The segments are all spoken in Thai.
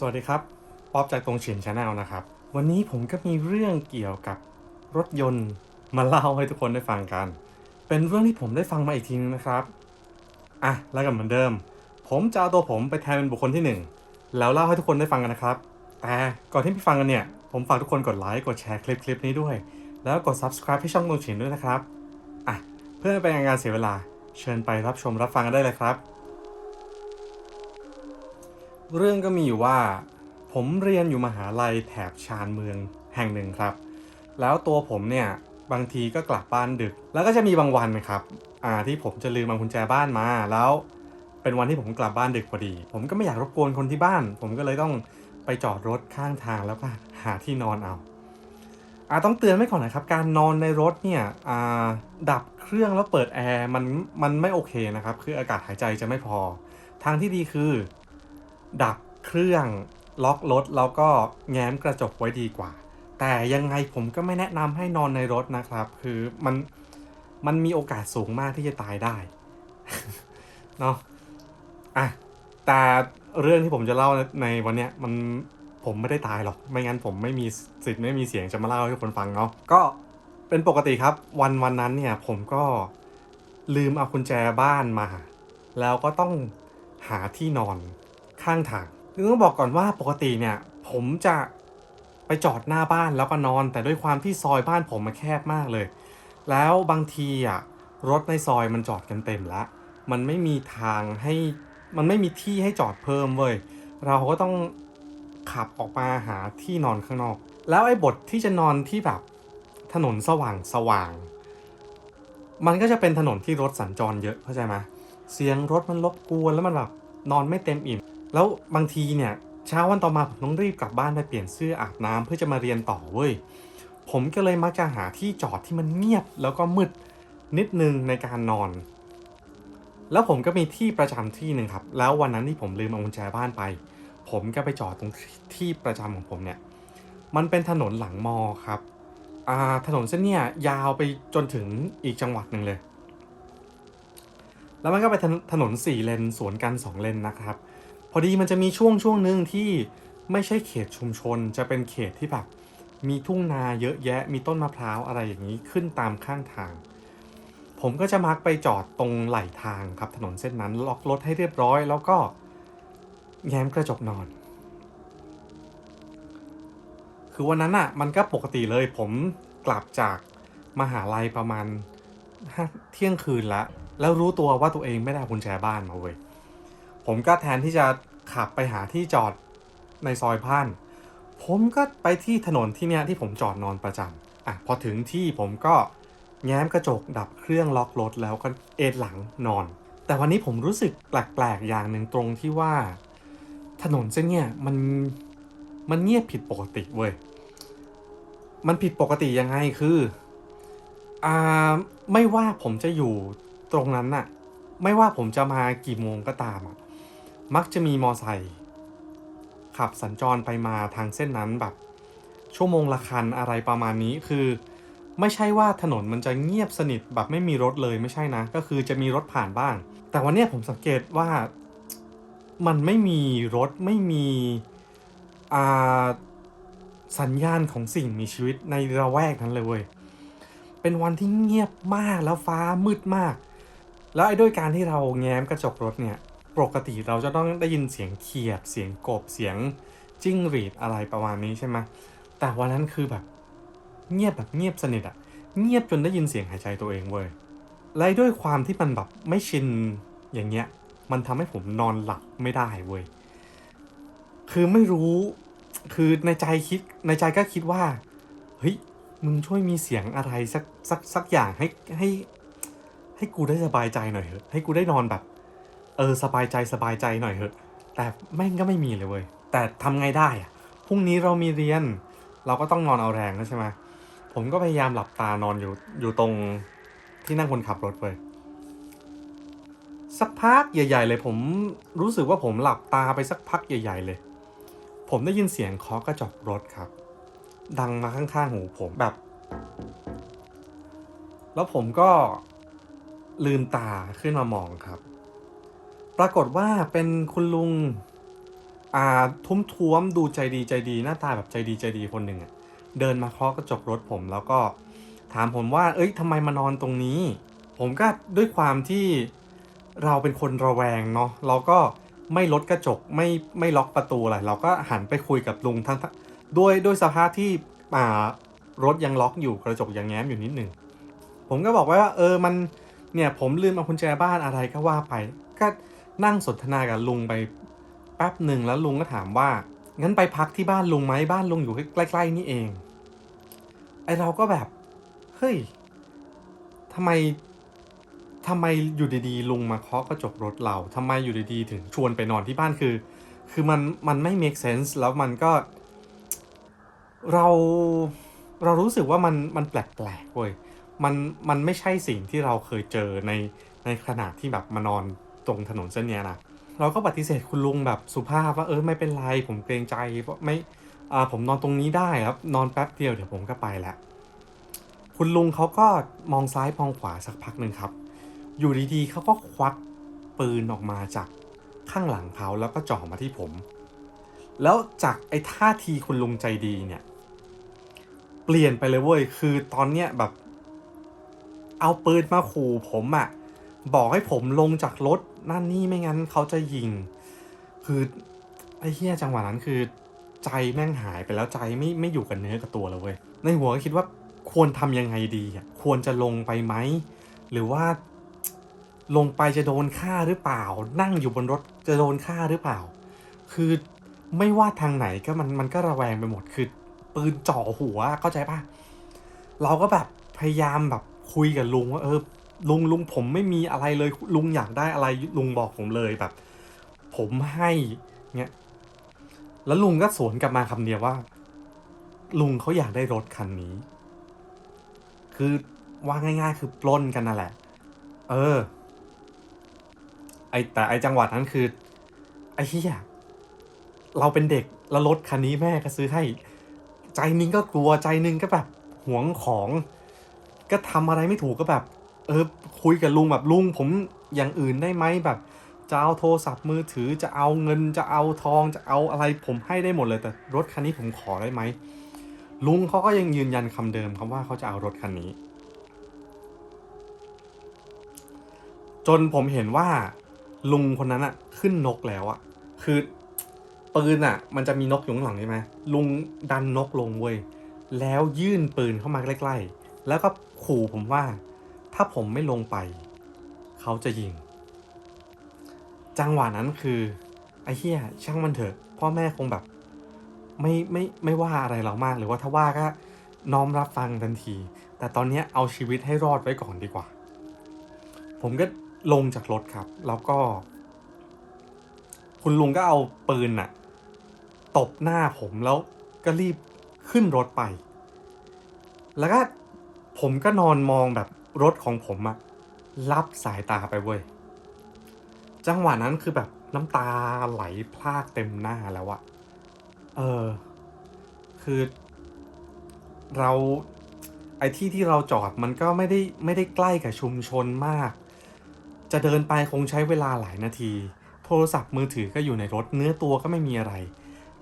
สวัสดีครับ ป๊อบจากตรงเฉียนชาแนลนะครับ วันนี้ผมก็มีเรื่องเกี่ยวกับรถยนต์มาเล่าให้ทุกคนได้ฟังกัน เป็นเรื่องที่ผมได้ฟังมาอีกทีนึงนะครับ อะ แล้วกันเหมือนเดิม ผมจะเอาตัวผมไปแทนเป็นบุคคลที่หนึ่งแล้วเล่าให้ทุกคนได้ฟังกันนะครับ แต่ก่อนที่ไปฟังกันเนี่ย ผมฝากทุกคนกดไลค์ กดแชร์คลิปคลิปนี้ด้วย แล้วกด subscribe ที่ช่องตรงเฉียนด้วยนะครับ อะ เพื่อไม่เป็นการเสียเวลา เชิญไปรับชมรับฟังกันได้เลยครับ เรื่องก็มีอยู่ว่า ผมเรียนอยู่มหาลัยแถบชานเมืองแห่งหนึ่งครับ แล้วตัวผมเนี่ยบางทีก็กลับบ้านดึก แล้วก็จะมีบางวันนะครับอ่าที่ผมจะลืมเอากุญแจบ้านมา แล้วเป็นวันที่ผมกลับบ้านดึกพอดี ผมก็ไม่อยากรบกวนคนที่บ้าน ผมก็เลยต้องไปจอดรถข้างทางแล้วก็หาที่นอนเอาอาต้องเตือนไว้ก่อนนะครับ การนอนในรถเนี่ยดับเครื่องแล้วเปิดแอร์มันมันไม่โอเคนะครับ คืออากาศหายใจจะไม่พอ ทางที่ดีคือ ดับเครื่องล็อกรถแล้วก็แง้มกระจกไว้ดีกว่า แต่ยังไงผมก็ไม่แนะนำให้นอนในรถนะครับ คือมันมันมีโอกาสสูงมากที่จะตายได้เนาะอะแต่เรื่องที่ผมจะเล่าในวันเนี้ยมันผมไม่ได้ตายหรอก ไม่งั้นผมไม่มีสิทธิ์ไม่มีเสียงจะมาเล่าให้คนฟังเนาะก็เป็นปกติครับ วันวันนั้นเนี่ยผมก็ลืมเอากุญแจบ้านมา แล้วก็ต้องหาที่นอน ข้างทางคือต้องบอกก่อนว่าปกติเนี่ย ผมจะไปจอดหน้าบ้านแล้วก็นอน แต่ด้วยความที่ซอยบ้านผมมันแคบมากเลย แล้วบางทีอะรถในซอยมันจอดกันเต็มแล้วมันไม่มีทางให้มันไม่มีที่ให้จอดเพิ่มเว้ยเราก็ต้องขับออกมาหาที่นอนข้างนอก แล้วไอ้บทที่จะนอนที่แบบถนนสว่างสว่าง มันก็จะเป็นถนนที่รถสัญจรเยอะเข้าใจไหมเสียงรถมันรบกวนแล้วมันแบบนอนไม่เต็มอิ่ม แล้วบางทีเนี่ยเช้าวันต่อมาผมต้องรีบกลับบ้านไปเปลี่ยนเสื้ออาบน้ำเพื่อจะมาเรียนต่อเว้ยผมก็เลยมักจะหาที่จอดที่มันเงียบแล้วก็มืดนิดนึงในการนอน แล้วผมก็มีที่ประจำที่หนึ่งครับ แล้ววันนั้นที่ผมลืมเอากุญแจบ้านไป ผมก็ไปจอดตรงที่ประจำของผมเนี่ย มันเป็นถนนหลังมอครับอ่าถนนเส้นเนี้ยยาวไปจนถึงอีกจังหวัดหนึ่งเลย แล้วมันก็ไปถนนถนนสี่เลนสวนกันสองเลนนะครับ พอดีมันจะมีช่วงช่วงหนึ่งที่ไม่ใช่เขตชุมชน จะเป็นเขตที่แบบมีทุ่งนาเยอะแยะ มีต้นมะพร้าวอะไรอย่างนี้ขึ้นตามข้างทาง ผมก็จะมักไปจอดตรงไหลทางครับถนนเส้นนั้น ล็อกรถให้เรียบร้อย แล้วก็แง้มกระจกนอน คือวันนั้นอะ่ะมันก็ปกติเลย ผมกลับจากมหาลัยประมาณเที่ยงคืนล้วแล้วรู้ตัวว่าตัวเองไม่ได้กุญแจบ้านมาเว้ย ผมก็แทนที่จะขับไปหาที่จอดในซอยพานผมก็ไปที่ถนนที่เนี้ยที่ผมจอดนอนประจำอะพอถึงที่ผมก็แง้มกระจกดับเครื่องล็อกรถแล้วก็เอนหลังนอน แต่วันนี้ผมรู้สึกแปลกๆอย่างหนึ่งตรงที่ว่า ถนนเส้นเนี้ยมันมันเงียบผิดปกติเว้ย มันผิดปกติยังไงคืออ่าไม่ว่าผมจะอยู่ตรงนั้นน่ะ ไม่ว่าผมจะมากี่โมงก็ตามอะ มักจะมีมอไซค์ขับสัญจรไปมาทางเส้นนั้นแบบ ชั่วโมงละคันอะไรประมาณนี้คือ ไม่ใช่ว่าถนนมันจะเงียบสนิทแบบไม่มีรถเลยไม่ใช่นะ ก็คือจะมีรถผ่านบ้าง แต่วันนี้ผมสังเกตว่ามันไม่มีรถไม่มีสัญญาณของสิ่งมีชีวิตในระแวกนั้นเลยเว้ยเป็นวันที่เงียบมากแล้วฟ้ามืดมาก แล้วไอ้ด้วยการที่เราแง้มกระจกรถเนี่ย ปกติเราจะต้องได้ยินเสียงเขียด เสียงกบ เสียงจิ้งหรีดอะไรประมาณนี้ใช่ไหมแต่วันนั้นคือแบบ เงียบแบบเงียบสนิทอะเงียบจนได้ยินเสียงหายใจตัวเองเว้ยและด้วยความที่มันแบบไม่ชินอย่างเงี้ย มันทำให้ผมนอนหลับไม่ได้เว้ย คือไม่รู้ คือในใจคิด ในใจก็คิดว่า เฮ้ย มึงช่วยมีเสียงอะไรสักสักสักอย่างให้ให้ให้กูได้สบายใจหน่อยเถอะ ให้กูได้นอนแบบ เออสบายใจสบายใจหน่อยเถอะ แต่แม่งก็ไม่มีเลยเว้ย แต่ทำไงได้อะพรุ่งนี้เรามีเรียน เราก็ต้องนอนเอาแรงแล้วใช่ไหมผมก็พยายามหลับตานอนอยู่อยู่ตรงที่นั่งคนขับรถเว้ยสักพักใหญ่ ๆ เลยผมรู้สึกว่าผมหลับตาไปสักพักใหญ่ ๆ เลย ผมได้ยินเสียงเคาะกระจกรถครับ ดังมาข้างๆหูผมแบบ แล้วผมก็ลืมตาขึ้นมามองครับ ปรากฏว่าเป็นคุณลุงอ่าทุ้มท้วมดูใจดีใจดีหน้าตาแบบใจดีใจดีคนหนึ่งอะเดินมาเคาะกระจกรถผม แล้วก็ถามผมว่า เอ้ยทำไมมานอนตรงนี้ ผมก็ด้วยความที่เราเป็นคนระแวงเนาะเราก็ไม่ลดกระจกไม่ไม่ล็อกประตูอะไรเราก็หันไปคุยกับลุงทั้งด้วยด้วยสภาพที่อ่ารถยังล็อกอยู่กระจกยังแง้มอยู่นิดหนึ่งผมก็บอกไว้ว่าเออมันเนี่ยผมลืมเอากุญแจบ้านอะไรก็ว่าไปก็ นั่งสนทนากับลุงไปแป๊บหนึ่งแล้วลุงก็ถามว่า งั้นไปพักที่บ้านลุงไหมบ้านลุงอยู่ใกล้ ๆ นี่เอง ไอเราก็แบบ เฮ้ยทำไมทำไมอยู่ดีๆลุงมาเคาะกระจกรถเราทำไมอยู่ดีๆถึงชวนไปนอนที่บ้านคือ คือมันมันไม่ make sense แล้วมันก็ เราเรารู้สึกว่ามันมันแปลกๆเว้ยมันมันไม่ใช่สิ่งที่เราเคยเจอในในขณะที่แบบมานอน ตรงถนนเส้นนี้นะเราก็ปฏิเสธคุณลุงแบบสุภาพว่าเออไม่เป็นไรผมเกรงใจเพราะไม่อ่าผมนอนตรงนี้ได้ครับนอนแป๊บเดียวเดี๋ยวผมก็ไปแล้วคุณลุงเขาก็มองซ้ายมองขวาสักพักหนึ่งครับ อยู่ดีๆเขาก็ควักปืนออกมาจากข้างหลังเขาแล้วก็จ่อมาที่ผม แล้วจากไอ้ท่าทีคุณลุงใจดีเนี่ย เปลี่ยนไปเลยเว้ยคือตอนเนี้ยแบบ เอาปืนมาขู่ผมอะ่ะ บอกให้ผมลงจากรถนั่นนี่ไม่งั้นเขาจะยิง คือไอ้เหี้ยจังหวะนั้นคือ ใจแม่งหายไปแล้วใจไม่ไม่อยู่กับเนื้อกับตัวเลยเว้ยในหัวก็คิดว่าควรทำยังไงดีอะควรจะลงไปไหมหรือว่า ลงไปจะโดนฆ่าหรือเปล่า นั่งอยู่บนรถจะโดนฆ่าหรือเปล่า คือไม่ว่าทางไหนก็มันมันก็ระแวงไปหมดคือปืนจ่อหัวเข้าใจปะเราก็แบบพยายามแบบคุยกับลุงว่าเออ ลุงลุงผมไม่มีอะไรเลย ลุงอยากได้อะไรลุงบอกผมเลยแบบ ผมให้เงี้ยแล้วลุงก็สวนกลับมาคำเดียวว่า ลุงเขาอยากได้รถคันนี้ คือว่าง่าย ๆ คือปล้นกันนั่นแหละ เออ ไอแต่ไอจังหวัดนั้นคือ ไอเหี้ยเราเป็นเด็กแล้วรถคันนี้แม่ก็ซื้อให้ ใจนึงก็กลัวใจนึงก็แบบหวงของ ก็ทำอะไรไม่ถูกก็แบบ เออคุยกับลุงแบบลุงผมอย่างอื่นได้ไหมแบบจะเอาโทรศัพท์มือถือจะเอาเงินจะเอาทองจะเอาอะไรผมให้ได้หมดเลยแต่รถคันนี้ผมขอได้ไหมลุงเขาก็ยังยืนยันคำเดิมคำว่าเขาจะเอารถคันนี้ จนผมเห็นว่าลุงคนนั้นอะขึ้นนกแล้วอะคือปืนอะมันจะมีนกอยู่ข้างหลังใช่ไหมลุงดันนกลงเว้ยแล้วยื่นปืนเข้ามาใกล้ ๆ แล้วก็ขู่ผมว่า ถ้าผมไม่ลงไป เขาจะยิง จังหวะนั้นคือไอ้เหี้ยช่างมันเถอะ พ่อแม่คงแบบ ไม่ไม่ไม่ว่าอะไรเรามากหรือว่าถ้าว่าก็น้อมรับฟังทันที แต่ตอนนี้เอาชีวิตให้รอดไว้ก่อนดีกว่า ผมก็ลงจากรถครับ แล้วก็ คุณลุงก็เอาปืนน่ะ ตบหน้าผมแล้วก็รีบขึ้นรถไป แล้วก็ผมก็นอนมองแบบ รถของผมอะรับสายตาไปเว้ย จังหวะนั้นคือแบบน้ำตาไหลพรากเต็มหน้าแล้วอะเออ คือ เราไอ้ที่ที่เราจอดมันก็ไม่ได้ไม่ได้ใกล้กับชุมชนมาก จะเดินไปคงใช้เวลาหลายนาที โทรศัพท์มือถือก็อยู่ในรถเนื้อตัวก็ไม่มีอะไร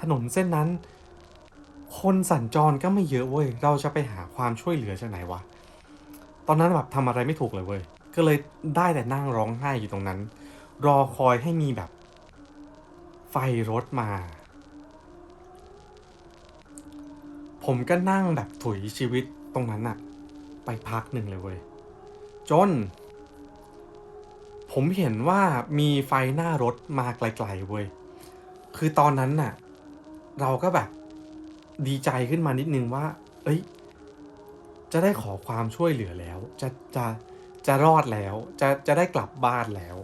ถนนเส้นนั้น คนสัญจรก็ไม่เยอะเว้ย เราจะไปหาความช่วยเหลือจากไหนวะ ตอนนั้นแบบทำอะไรไม่ถูกเลยเว้ย ก็เลยได้แต่นั่งร้องไห้อยู่ตรงนั้น รอคอยให้มีแบบ ไฟรถมา ผมก็นั่งแบบถุยชีวิตตรงนั้นอะไปพักหนึ่งเลยเว้ย จน ผมเห็นว่ามีไฟหน้ารถมาไกลๆเว้ย คือตอนนั้นน่ะ เราก็แบบดีใจขึ้นมานิดนึงว่า เอ้ย จะได้ขอความช่วยเหลือแล้ว จะจะจะรอดแล้ว จะจะได้กลับบ้านแล้ว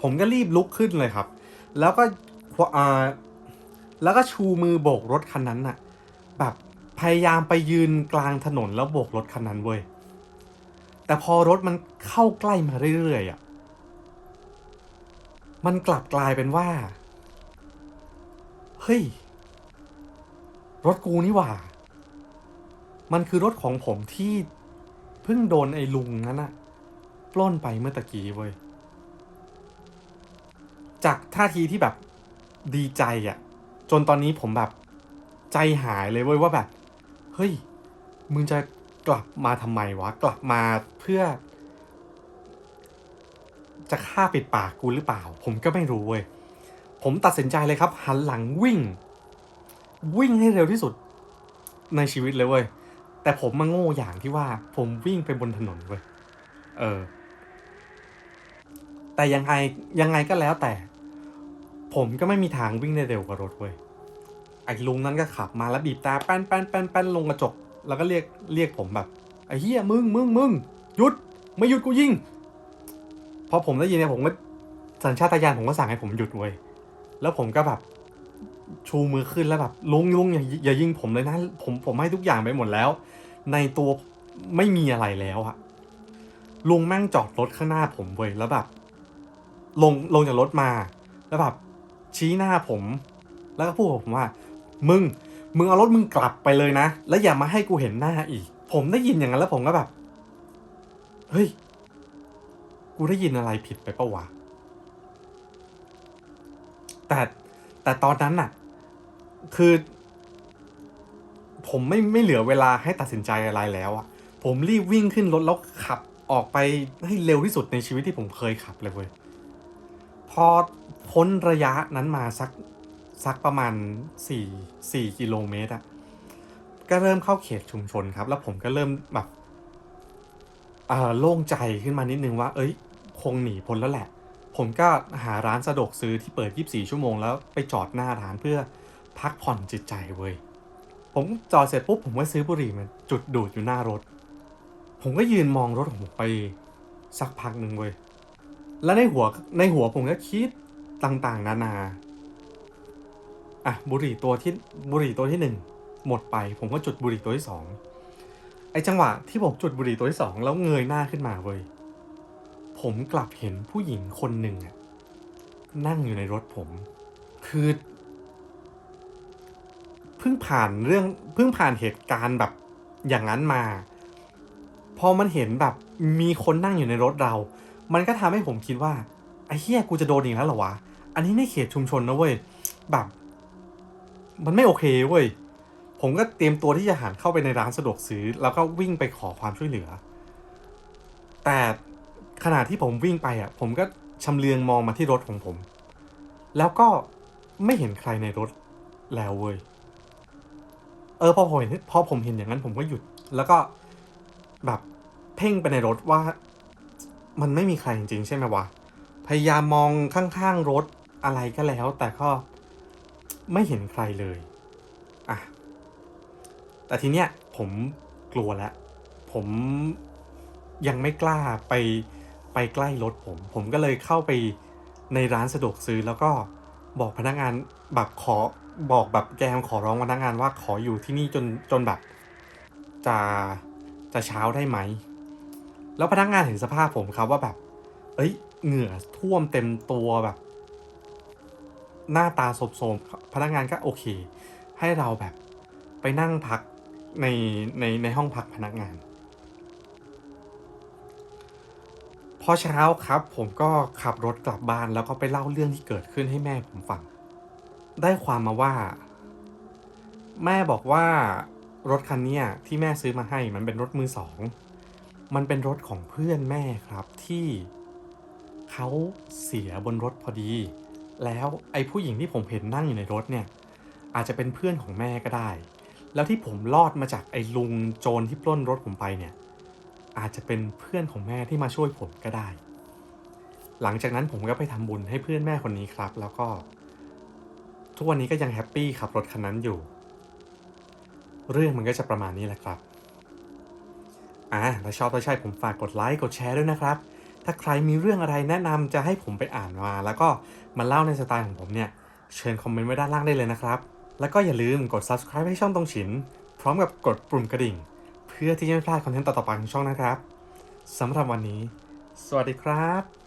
ผมก็รีบลุกขึ้นเลยครับ แล้วก็อ่าแล้วก็ชูมือโบกรถคันนั้นน่ะ แบบพยายามไปยืนกลางถนนแล้วโบกรถคันนั้นเว้ยแต่พอรถมันเข้าใกล้มาเรื่อยๆอะมันกลับกลายเป็นว่า เฮ้ย รถกูนี่หว่า มันคือรถของผมที่เพิ่งโดนไอ้ลุงนั้นอะปล้นไปเมื่อตะกี้เว้ย จากท่าทีที่แบบดีใจอะ่ะจนตอนนี้ผมแบบใจหายเลยเว้ยว่าแบบ เฮ้ย มึงจะกลับมาทำไมวะ กลับมาเพื่อ จะฆ่าปิดปากกูหรือเปล่า ผมก็ไม่รู้เว้ย ผมตัดสินใจเลยครับ หันหลังวิ่ง วิ่งให้เร็วที่สุดในชีวิตเลยเว้ย แต่ผมมาโง่อย่างที่ว่า ผมวิ่งไปบนถนนเว้ยเออ แต่ยังไงยังไงก็แล้วแต่ ผมก็ไม่มีทางวิ่งได้เร็วกว่ารถเว้ยไอ้ลุงนั้นก็ขับมาแล้วบีบแต่แป้นแป้นแป้นแป้นลงกระจก แล้วก็เรียกเรียกผมแบบไอ้เฮียมึงมึงมึงหยุด ไม่หยุดกูยิงพอผมได้ยินเนี่ยผมก็สัญชาตญาณผมก็สั่งให้ผมหยุดเว้ยแล้วผมก็แบบ ชูมือขึ้นแล้วแบบลุงลุงอย่าอย่ายิงผมเลยนะ ผมผมให้ทุกอย่างไปหมดแล้ว ในตัวไม่มีอะไรแล้วอะลุงแม่งจอดรถข้างหน้าผมเว้ยแล้วแบบลงลงจากรถมา แล้วแบบชี้หน้าผม แล้วก็พูดกับผมว่า มึง มึงเอารถมึงกลับไปเลยนะ แล้วอย่ามาให้กูเห็นหน้าอีก ผมได้ยินอย่างนั้นแล้วผมก็แบบ เฮ้ย กูได้ยินอะไรผิดไปปะวะ แต่แต่ตอนนั้นน่ะ คือ ผมไม่ไม่เหลือเวลาให้ตัดสินใจอะไรแล้วอะผมรีบวิ่งขึ้นรถแล้วขับออกไปให้เร็วที่สุดในชีวิตที่ผมเคยขับเลยเว้ยพอพ้นระยะนั้นมาสักสักประมาณ 4 4กิโลเมตรอะก็เริ่มเข้าเขตชุมชนครับ แล้วผมก็เริ่มแบบอ่อโล่งใจขึ้นมานิดนึงว่า เอ้ย คงหนีพ้นแล้วแหละ ผมก็หาร้านสะดวกซื้อที่เปิด 24 ชั่วโมงแล้วไปจอดหน้าร้านเพื่อ พักผ่อนจิตใจเว้ย ผมจอดเสร็จปุ๊บผมก็ซื้อบุหรี่มาจุดดูดอยู่หน้ารถ ผมก็ยืนมองรถของผมไปสักพักหนึ่งเว้ย แล้วในหัวในหัวผมก็คิดต่างๆ นานา อะบุหรี่ตัวที่บุหรี่ตัวที่หนึ่งหมดไป ผมก็จุดบุหรี่ตัวที่สองไอจังหวะที่ผมจุดบุหรี่ตัวที่สองแล้วเงยหน้าขึ้นมาเว้ย ผมกลับเห็นผู้หญิงคนหนึ่งนั่งอยู่ในรถผม คือ เพิ่งผ่านเรื่องเพิ่งผ่านเหตุการณ์แบบอย่างนั้นมา พอมันเห็นแบบมีคนนั่งอยู่ในรถเรา มันก็ทำให้ผมคิดว่าไอ้เฮียกูจะโดนอีกแล้วเหรอวะ อันนี้ในเขตชุมชนนะเว้ยแบบ มันไม่โอเคเว้ย ผมก็เตรียมตัวที่จะหันเข้าไปในร้านสะดวกซื้อ แล้วก็วิ่งไปขอความช่วยเหลือ แต่ขณะที่ผมวิ่งไปอะ ผมก็ชำเลืองมองมาที่รถของผม แล้วก็ไม่เห็นใครในรถแล้วเว้ย เออพอผมเห็นพอผมเห็นอย่างนั้นผมก็หยุด แล้วก็แบบเพ่งไปในรถว่า มันไม่มีใครจริงๆใช่ไหมวะพยายามมองข้างๆรถอะไรก็แล้ว แต่ก็ไม่เห็นใครเลยอะแต่ทีเนี้ยผมกลัวแล้วผมยังไม่กล้าไปไปใกล้รถผม ผมก็เลยเข้าไปในร้านสะดวกซื้อแล้วก็บอกพนักงานแบบขอ บอกแบบแกมขอร้องพนักงานว่าขออยู่ที่นี่จนจนแบบ จะจะเช้าได้ไหม แล้วพนักงานเห็นสภาพผมครับว่าแบบ เอ้ย เหงื่อท่วมเต็มตัวแบบ หน้าตาโสมพนักงานก็โอเค ให้เราแบบไปนั่งพักในในในห้องพักพนักงานพอเช้าครับผมก็ขับรถกลับบ้านแล้วก็ไปเล่าเรื่องที่เกิดขึ้นให้แม่ผมฟัง ได้ความมาว่า แม่บอกว่ารถคันนี้ที่แม่ซื้อมาให้มันเป็นรถมือสอง มันเป็นรถของเพื่อนแม่ครับที่เขาเสียบนรถพอดี แล้วไอ้ผู้หญิงที่ผมเห็นนั่งอยู่ในรถเนี่ย อาจจะเป็นเพื่อนของแม่ก็ได้ แล้วที่ผมรอดมาจากไอ้ลุงโจรที่ปล้นรถผมไปเนี่ย อาจจะเป็นเพื่อนของแม่ที่มาช่วยผมก็ได้ หลังจากนั้นผมก็ไปทำบุญให้เพื่อนแม่คนนี้ครับ แล้วก็ ทุกวันนี้ก็ยังแฮปปี้ขับรถคันนั้นอยู่ เรื่องมันก็จะประมาณนี้แหละครับ อ่าถ้าชอบถ้าใช่ผมฝากกดไลค์กดแชร์ด้วยนะครับ ถ้าใครมีเรื่องอะไรแนะนำจะให้ผมไปอ่านมา แล้วก็มาเล่าในสไตล์ของผมเนี่ย เชิญคอมเมนต์ไว้ด้านล่างได้เลยนะครับ แล้วก็อย่าลืมกด subscribe ให้ช่องตรงฉิน พร้อมกับกดปุ่มกระดิ่ง เพื่อที่จะไม่พลาดคอนเทนต์ต่อๆไปของช่องนะครับสำหรับวันนี้ สวัสดีครับ